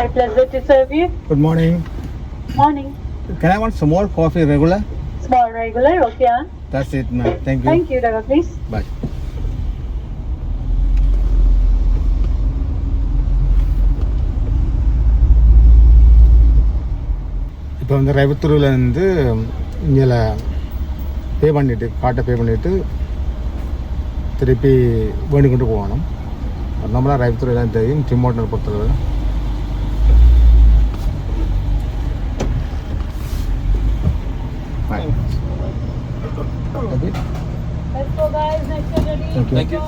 Hi, pleasure to serve you. Good morning. Morning. Can I want some more coffee regular? Small regular, okay. huh? That's it, ma'am. Thank you. Thank you, driver, please. Bye. இப்போ வந்து ரவித்தூர்லேருந்து இங்கே பே பண்ணிவிட்டு காட்டை பே பண்ணிவிட்டு திருப்பி வேண்டி கொண்டு போகணும் நம்மளாம் ரவித்தூரில் தெரியும் டிமோட்டர் பொறுத்தளவு Bye. Let's go, guys. Next ready. Thank you. Thank you.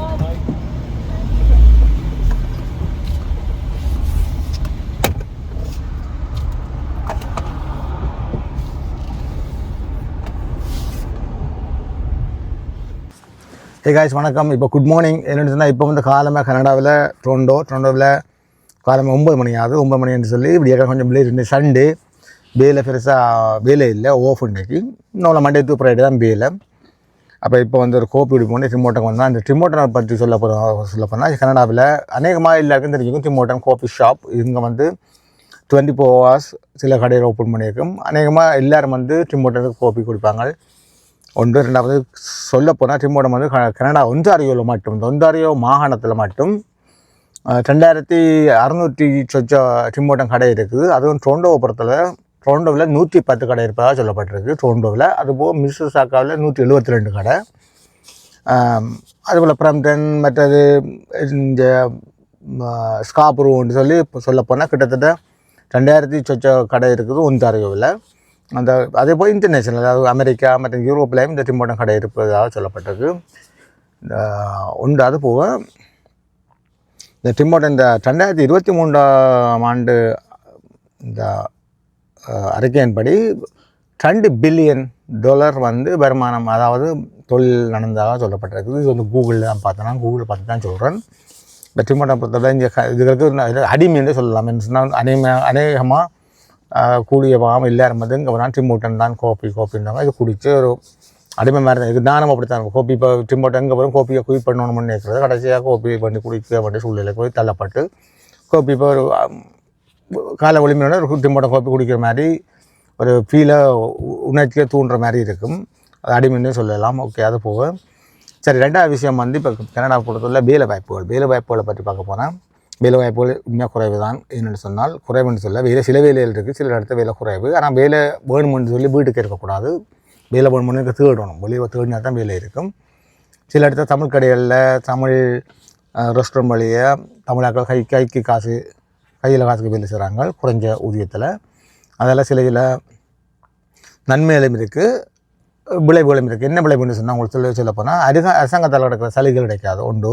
Hey guys வணக்கம் இப்போ குட் மார்னிங் என்னென்னு சொன்னால் இப்போ வந்து காலமாக கனடாவில் டொரண்டோ டொரண்டோவில் காலமாக ஒம்பது மணி ஆகுது ஒம்பது மணின்னு சொல்லி இப்படி கொஞ்சம் பிள்ளை ரெண்டு சண்டே வேலை பெருசாக வேலை இல்லை ஓஃப் இன்றைக்கு. நம்மளை மண்டே டூ ஃப்ரைடே தான் வேலை அப்போ இப்போ வந்து ஒரு கோப்பி எடுப்போம் டிமோட்டன் வந்தால் அந்த டிமோட்டன் பற்றி சொல்ல போகிறோம் சொல்ல போனால் கனடாவில் அநேகமாக எல்லாருக்கும் தெரிஞ்சுக்கும் டிமோட்டன் காஃபி ஷாப் இங்கே வந்து டுவெண்ட்டி ஃபோர் ஹவர்ஸ் சில கடையில் ஓப்பன் பண்ணியிருக்கும். அநேகமாக எல்லோரும் வந்து டிமோட்டனுக்கு கோப்பி கொடுப்பாங்க. ஒன்று ரெண்டாவது சொல்ல போனால் டிமோட்டன் வந்து க- கனடா ஒன்றாரியோவில் மட்டும் இந்த ஒன்றாரியோ மாகாணத்தில் மட்டும் ரெண்டாயிரத்தி அறநூற்றி சொச்ச டிமோட்டன் கடை இருக்குது. அதுவும் டொரண்டோவை பொறுத்தல டொரண்டோவில் நூற்றி பத்து கடை இருப்பதாக சொல்லப்பட்டிருக்கு. டொரண்டோவில் அதுபோக மிஸ்ஸாக்காவில் நூற்றி எழுபத்தி ரெண்டு கடை அதுபோல் பிரம்டன் மற்றது இந்த ஸ்காப்ரூன்னு சொல்லி இப்போ சொல்லப்போனால் கிட்டத்தட்ட ரெண்டாயிரத்தி சொச்ச கடை இருக்குது ஒன்றாரியோவில் அந்த அதே போல் இன்டர்நேஷனல் அதாவது அமெரிக்கா மற்றும் யூரோப்லேயும் இந்த திம்போட்டம் கடை இருப்பதாக சொல்லப்பட்டிருக்கு. இந்த உண்டு அது போக இந்த டிமோட்டன் இந்த ரெண்டாயிரத்தி இருபத்தி மூன்றாம் ஆண்டு இந்த அறிக்கையின்படி ரெண்டு பில்லியன் டாலர் வந்து வருமானம் அதாவது தொழில் நடந்ததாக சொல்லப்பட்டிருக்குது. இது வந்து கூகுளில் தான் பார்த்தேன்னா கூகுளில் பார்த்து தான் சொல்கிறேன் இந்த டிமோட்டன் பொறுத்தவரை இங்கே இதுகளுக்கு நான் சொல்லலாம். என்ன சொன்னால் அநேக அநேகமாக கூடிய பாவம் எல்லாரும் வந்து இங்கே வேணால் டிமோட்டன் தான் கோப்பி கோப்பின்றவங்க இது குடித்து ஒரு அடிமை மாதிரி தான். தானம் அப்படித்தான் கோப்பி இப்போ டிமோட்டன் இங்கே வரும்? கோப்பியை குவி பண்ணணும்னு நினைக்கிறது கடைசியாக கோப்பி பண்ணி குடிக்க வேண்டிய சூழ்நிலை போய் தள்ளப்பட்டு கோப்பி இப்போ ஒரு காலை ஒளிமையோட ஒரு டிமோட்டன் கோப்பி குடிக்கிற மாதிரி ஒரு ஃபீலை உணர்ச்சியை தூண்டுற மாதிரி இருக்கும். அது அடிமைன்னு சொல்லலாம். ஓகே அது போக. சரி ரெண்டாவது விஷயம் வந்து இப்போ கனடா பொறுத்தவரை வேலை வாய்ப்புகள். வேலை வாய்ப்புகளை பற்றி பார்க்க போனால் வேலை வாய்ப்புகள் உண்மையாக குறைவு தான். என்னென்னு சொன்னால் குறைவுன்னு சொல்ல வேலை சில வேலைகள் இருக்குது சில இடத்துல வேலை குறைவு. ஆனால் வேலை வேணுமென்னு சொல்லி வீட்டுக்கு இருக்கக்கூடாது. வேலை வேணுமென்னு தேடணும். வெளியே தேடினா தான் வேலை இருக்கும். சில இடத்துல தமிழ் கடைகளில் தமிழ் ரெஸ்டாரண்ட் வழியாக தமிழாக்கள் கை கைக்கு காசு கையில் காசுக்கு வேலை செய்கிறாங்க குறைஞ்ச ஊதியத்தில். அதெல்லாம் சில சில நன்மைகளும் இருக்குது விளைவுகளும் இருக்குது என்ன விளைவுன்னு சொன்னால் உங்களுக்கு சொல்ல சொல்ல போனால் அரச அரசாங்கத்தால் கிடைக்கிற சலுகைகள் கிடைக்காது. உண்டு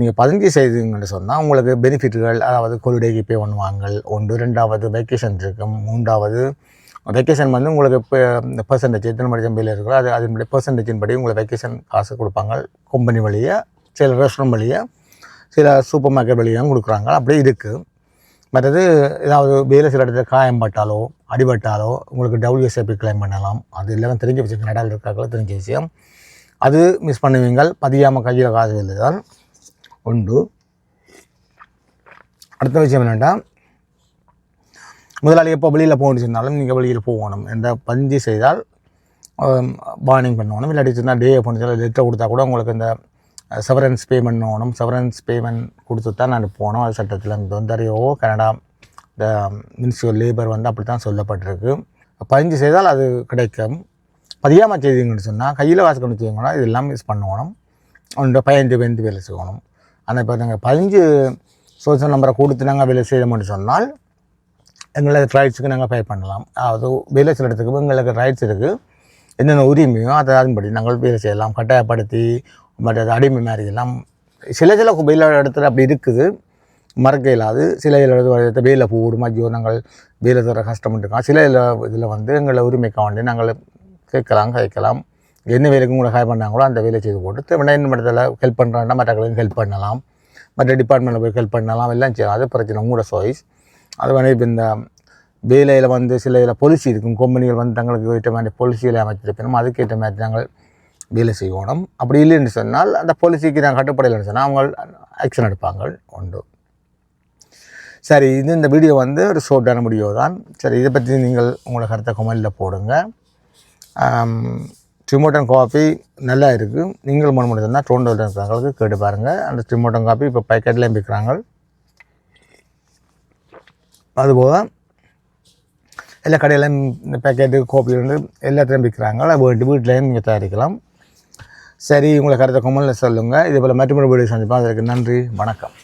நீங்கள் பதிஞ்சு செய்தீங்கன்னு சொன்னால் உங்களுக்கு பெனிஃபிட்டுகள் அதாவது கொலிடேக்கு பே பண்ணுவாங்க ஒன்று ரெண்டாவது வெக்கேஷன் இருக்கும் மூன்றாவது வெக்கேஷன் வந்து உங்களுக்கு இப்போ இந்த பர்சன்டேஜ் எத்தனை மணி சம்பையில் இருக்கோ அது அதனுடைய பர்சன்டேஜின் படி உங்களுக்கு வெக்கேஷன் காசு கொடுப்பாங்க. கம்பெனி வழியாக சில ரெஸ்டாரண்ட் வழியாக சில சூப்பர் மார்க்கெட் வழியாகவும் கொடுக்குறாங்க. அப்படியே இருக்குது மற்றது ஏதாவது வேலை சில இடத்துல காயம் பட்டாலோ அடிபட்டாலோ உங்களுக்கு டபிள்யூஎஸ்ஏபி கிளைம் பண்ணலாம். அது எல்லாம் தெரிஞ்ச விஷயம் கனடாவில் இருக்காங்களோ தெரிஞ்ச விஷயம். அது மிஸ் பண்ணுவீங்கள். பதியாமல் கையில் காசு எழுதுதான் உண்டு. அடுத்த விஷயம் என்னென்னா முதலாளி எப்போ வெளியில் போகணும்னு சொன்னாலும் நீங்கள் வெளியில் போகணும். என்ற பஞ்சு செய்தால் வார்னிங் பண்ணணும். இல்லாட்டி சொன்னால் டே அப்படின்னு சொல்லி லெட்டர் கொடுத்தா கூட உங்களுக்கு இந்த செவரன்ஸ் பேமெண்ட் பண்ணணும். செவரன்ஸ் பேமெண்ட் கொடுத்து தான் நான் போனோம். அது சட்டத்தில் இந்த ஒன்றாரியோ கனடா இந்த மினிஸ்ட்ரி ஆஃப் லேபர் வந்து அப்படி தான் சொல்லப்பட்டிருக்கு. பதிஞ்சு செய்தால் அது கிடைக்கும். பதியாமல் செய்திங்கன்னு சொன்னால் கையில் காசு கொண்டு இதெல்லாம் யூஸ் பண்ணணும். அவனோட பயந்து பயந்து வேலை செய்யணும். ஆனால் இப்போ நாங்கள் பதிஞ்சு சோசியல் நம்பரை கொடுத்து நாங்கள் வேலை செய்யணும்னு சொன்னால் எங்களை ரைட்ஸுக்கு நாங்கள் பே பண்ணலாம். அது வேலை சில இடத்துக்கு எங்களுக்கு ரைட்ஸ் இருக்குது என்னென்ன உரிமையோ அதை அதன்படி நாங்கள் வேலை செய்யலாம். கட்டாயப்படுத்தி மற்ற அடிமை மாதிரி எல்லாம் சில சில வெயில் இடத்துல அப்படி இருக்குது. மறக்க இல்லாது சில இடத்துல வேலை போடும் ஐயோ நாங்கள் வெயிலில் தர கஷ்டம் இருக்கோம் சில இதில் வந்து எங்களை உரிமைக்க வேண்டிய நாங்கள் கேட்கலாம் கேட்கலாம் என்ன வேலைக்கு கூட ஹை பண்ணாங்களோ அந்த வேலையை செய்து போட்டு தேவையான என்ன இடத்துல ஹெல்ப் பண்ணுறாங்கன்னா மற்றவங்களுக்கு ஹெல்ப் பண்ணலாம். மற்ற டிபார்ட்மெண்ட்டில் போய் ஹெல்ப் பண்ணலாம் எல்லாம் செய்யலாம். அது பிரச்சனை உங்களோட சாய்ஸ் அது வந்து இப்போ இந்த வேலையில் வந்து சில இதில் பொலிசி இருக்கும். கம்பெனிகள் வந்து தங்களுக்கு ஏற்ற மாதிரி பொலிசிகளை அமைச்சிருப்போம் அதுக்கேற்ற மாதிரி நாங்கள் வேலை செய்யணும் அப்படி இல்லைன்னு சொன்னால் அந்த பாலிசிக்கு நான் கட்டுப்படையில்னு சொன்னால் அவங்க ஆக்ஷன் எடுப்பாங்க. உண்டு. சரி இது இந்த வீடியோ வந்து ஒரு ஷோர்ட்டான வீடியோ தான். சரி இதை பற்றி நீங்கள் உங்களோட கருத்தை கமெண்டில் போடுங்க. டிமோட்டன் காஃபி நல்லா இருக்குது நீங்கள் மண் முடிஞ்சதுன்னா டோண்டோவில் இருக்கிறவங்களுக்கு கேட்டு பாருங்கள் அந்த டிமோட்டன் காஃபி இப்போ பேக்கெட்லேயும் விற்கிறாங்க. அதுபோக எல்லா கடையிலையும் இந்த பேக்கெட்டு கோப்பி வந்து எல்லாத்துலேயும் விற்கிறாங்க. அதை வீட்டு வீட்டிலையும் நீங்கள் தயாரிக்கலாம். சரி உங்களை கருத்தை கமெண்டில் சொல்லுங்கள் இதே போல் மற்றொரு வீடியோ சந்திப்போம். அதற்கு நன்றி வணக்கம்.